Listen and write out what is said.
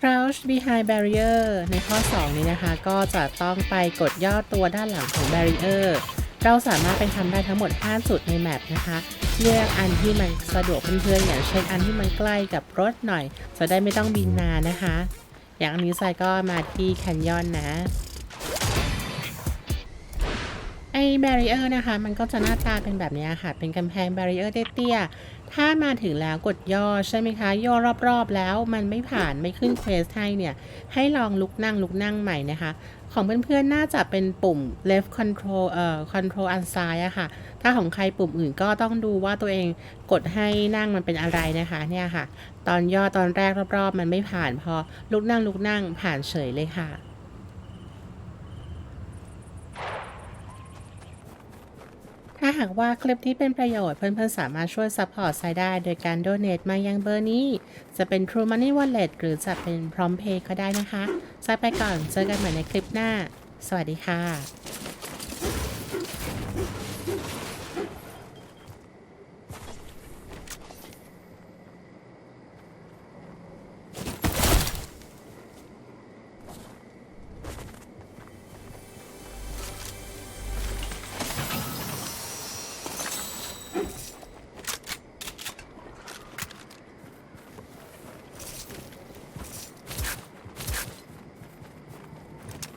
crouch behind barrier ในข้อ 2 นี้นะคะ ก็จะต้องไปกดย่อตัวด้านหลังของ barrier เราสามารถไปทำได้ทั้งหมด 5 จุดในแมปนะคะ เลือกอันที่มันสะดวกเพื่อนๆอย่างเช่นอันที่มันใกล้กับรถหน่อย จะได้ไม่ต้องบินนานนะคะ อย่างอันนี้ไซก็มาที่แคนยอนนะ อ้แบรีเออร์นะคะ มันก็จะหน้าตาเป็นแบบนี้ค่ะ เป็นกำแพงแบรีเออร์เตี้ยๆถ้ามาถึงแล้วกดย่อใช่ไหมคะ ย่อรอบๆแล้วมันไม่ผ่านไม่ขึ้นเควสให้เนี่ย ให้ลองลุกนั่งลุกนั่งใหม่นะคะ ของเพื่อนๆ น่าจะเป็นปุ่ม left control เอ่อ control อันซ้ายอะค่ะ ถ้าของใครปุ่มอื่นก็ต้องดูว่าตัวเองกดให้นั่งมันเป็นอะไรนะคะเนี่ยค่ะ ตอนย่อตอนแรกรอบๆ มันไม่ผ่านพอลุกนั่งลุกนั่งผ่านเฉยเลยค่ะาหากว่าคลิปที่เป็นประโยชน์เพื่อนๆสามารถช่วยซัพพอร์ตไซได้ โดยการโดเน a t มายังเบอร์นี้ จะเป็น True Money Wallet หรือจะเป็นพร้อมเพย์ก็ได้นะคะไซไปก่อนเจอกันใหม่ในคลิปหน้า สวัสดีค่ะ